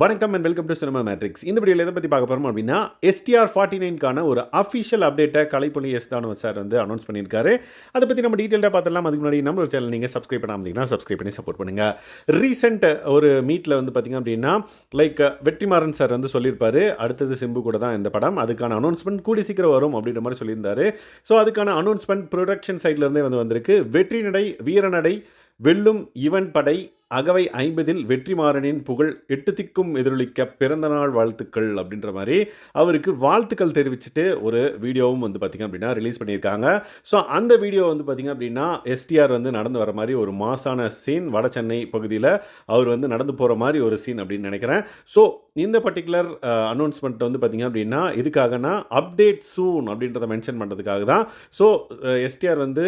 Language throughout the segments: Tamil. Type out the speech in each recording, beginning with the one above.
வணக்கம் and welcome to cinema matrix இந்த வீடியோவில் எதை பற்றி பார்க்க போகிறோம் அப்படின்னா எஸ்டிஆர் ஃபார்ட்டி நைன்கான ஒரு அஃபிஷியல் அப்டேட்டை கலைப்பொலி எஸ் தானு சார் வந்து அனௌன்ஸ் பண்ணியிருக்காரு. அதை பற்றி நம்ம டீட்டெயிலாக பார்த்துலாம் அதுக்கு முன்னாடி நம்ம சேனல் நீங்கள் சப்ஸ்கிரைப் பண்ணாமதிங்கன்னா சப்ஸ்கிரைப் பண்ணி சப்போர்ட் பண்ணுங்கள் ரீசெண்ட் ஒரு மீட்டில் வந்து பார்த்திங்க அப்படின்னா லைக் வெற்றிமாறன் சார் வந்து சொல்லியிருப்பார். அடுத்தது சிம்பு கூட தான் இந்த படம். அதுக்கான அனௌன்ஸ்மெண்ட் கூடி சீக்கிரம் வரும் அப்படின்ற மாதிரி சொல்லியிருந்தாரு. ஸோ அதுக்கான அனௌன்ஸ்மெண்ட் ப்ரொடக்ஷன் சைட்லேருந்தே வந்து வந்திருக்கு. வெற்றி நடை வீரநடை வெல்லும் இவன் படை அகவை ஐம்பதில் வெற்றிமாறனின் புகழ் எட்டு திக்கும் எதிரொலிக்க பிறந்தநாள் வாழ்த்துக்கள் அப்படின்ற மாதிரி அவருக்கு வாழ்த்துக்கள் தெரிவிச்சுட்டு ஒரு வீடியோவும் வந்து பார்த்திங்க அப்படின்னா ரிலீஸ் பண்ணியிருக்காங்க. ஸோ அந்த வீடியோ வந்து பார்த்திங்க அப்படின்னா எஸ்டிஆர் வந்து நடந்து வர மாதிரி ஒரு மாசான சீன் வட சென்னை பகுதியில் அவர் வந்து நடந்து போகிற மாதிரி ஒரு சீன் அப்படின்னு நினைக்கிறேன். ஸோ இந்த பர்டிகுலர் அனௌன்ஸ்மெண்ட் வந்து பார்த்திங்க அப்படின்னா இதுக்காகனா அப்டேட் சூன் அப்படின்றத மென்ஷன் பண்ணுறதுக்காக தான். ஸோ எஸ்டிஆர் வந்து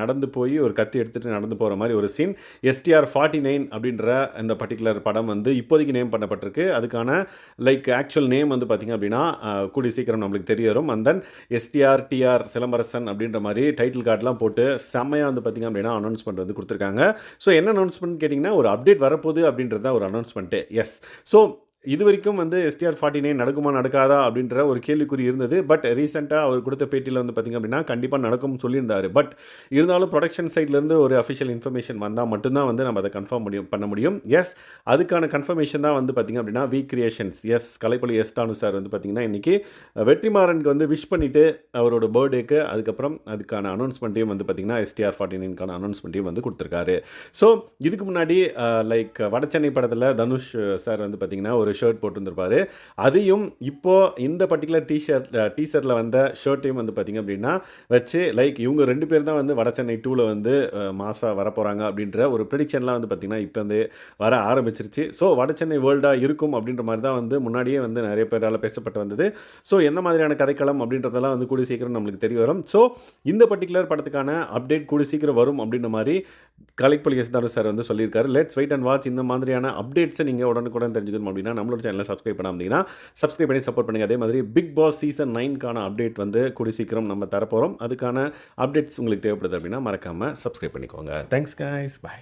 நடந்து போய் ஒரு கத்தி எடுத்துகிட்டு நடந்து போகிற மாதிரி ஒரு சீன் எஸ்டிஆர் ஃபார்ட்டி நைன் அப்படின்ற இந்த பர்டிகுலர் படம் வந்து இப்போதைக்கு நேம் பண்ணப்பட்டிருக்கு. அதுக்கான லைக் ஆக்சுவல் நேம் வந்து பார்த்திங்க அப்படின்னா கூடி சீக்கிரம் நம்மளுக்கு தெரிய வரும் and then STR TR Silambarasan அப்படின்ற மாதிரி டைட்டில் கார்டெலாம் போட்டு செம்மையாக வந்து பார்த்திங்க அப்படின்னா அனௌன்ஸ்மெண்ட் வந்து கொடுத்துருக்காங்க. ஸோ என்ன அனௌன்ஸ்மெண்ட் கேட்டிங்கன்னா ஒரு அப்டேட் வரப்போகுது அப்படின்றது தான் ஒரு அனௌன்ஸ்மெண்ட்டு எஸ் ஸோ இது வரைக்கும் வந்து எஸ்டிஆர் ஃபார்ட்டி நைன் நடக்குமா நடக்காதா அப்படின்ற ஒரு கேள்விக்குறி இருந்தது. பட் ரீசெண்டாக அவர் கொடுத்த பேட்டியில் வந்து பார்த்திங்க அப்படின்னா கண்டிப்பாக நடக்கும்னு சொல்லியிருந்தாரு. பட் இருந்தாலும் ப்ரொடக்ஷன் சைட்லேருந்து ஒரு அஃபிஷியல் இன்ஃபர்மேஷன் வந்தால் மட்டும்தான் வந்து நம்ம அதை கன்ஃபார்ம் முடியும் பண்ண முடியும். எஸ் அதுக்கான கன்ஃபர்மேஷன் தான் வந்து பார்த்திங்க அப்படின்னா V creations S Kalaippuli S Thanu sir வந்து பார்த்திங்கன்னா இன்றைக்கி வெற்றிமாறனுக்கு வந்து விஷ் பண்ணிவிட்டு அவரோட பர்த்டேக்கு அதுக்கப்புறம் அதுக்கான அனௌன்ஸ்மெண்ட்டையும் வந்து பார்த்திங்கன்னா எஸ்டிஆர் ஃபார்ட்டி நைனுக்கான அனௌன்ஸ்மெண்ட்டையும் வந்து கொடுத்துருக்காரு. ஸோ இதுக்கு முன்னாடி லைக் வடசென்னை படத்தில் தனுஷ் சார் வந்து பார்த்திங்கன்னா ஒரு ஷர்ட் போட்டிருந்திருப்பாரு. அதையும் இப்போது இந்த பர்டிகுலர் டிஷர்ட் டீசரில் வந்த ஷர்ட்டையும் வந்து பார்த்திங்க அப்படின்னா வச்சு லைக் இவங்க ரெண்டு பேர் தான் வந்து வட சென்னை டூவில் வந்து மாசாக வரப்போகிறாங்க அப்படின்ற ஒரு ப்ரெடிக்ஷன்லாம் வந்து பார்த்திங்கன்னா இப்போ வந்து வர ஆரம்பிச்சிருச்சு. ஸோ வட சென்னை வேர்ல்டாக இருக்கும் அப்படின்ற மாதிரி தான் வந்து முன்னாடியே வந்து நிறைய பேரால் பேசப்பட்டு வந்தது. ஸோ எந்த மாதிரியான கதைக்களம் அப்படின்றதெல்லாம் வந்து கூடி சீக்கிரம் நம்மளுக்கு தெரிய வரும். ஸோ இந்த பர்டிகுலர் படத்துக்கான அப்டேட் கூடி சீக்கிரம் வரும் அப்படின்ற மாதிரி கலைப்பொலி எஸ் தாரு சார் வந்து சொல்லியிருக்காரு. லெட்ஸ் வெயிட் அண்ட் வாட்ச் இந்த மாதிரியான அப்டேட்ஸை நீங்கள் உடனுக்குடன் தெரிஞ்சுக்கணும் அப்படின்னா நம்மளோட சேனலை சப்ஸ்கிரைப் பண்ணாமதிங்கன்னா சப்ஸ்கிரைப் பண்ணி சப்போர்ட் பண்ணுங்கள் அதே மாதிரி பிக் பாஸ் சீசன் நைன்கான அப்டேட் வந்து கூடி சீக்கிரம் நம்ம தரப்போகிறோம் அதுக்கான அப்டேட்ஸ் உங்களுக்கு தேவைப்படுது அப்படின்னா மறக்காமல் சப்ஸ்கிரைப் பண்ணிக்கோங்க. Thanks guys bye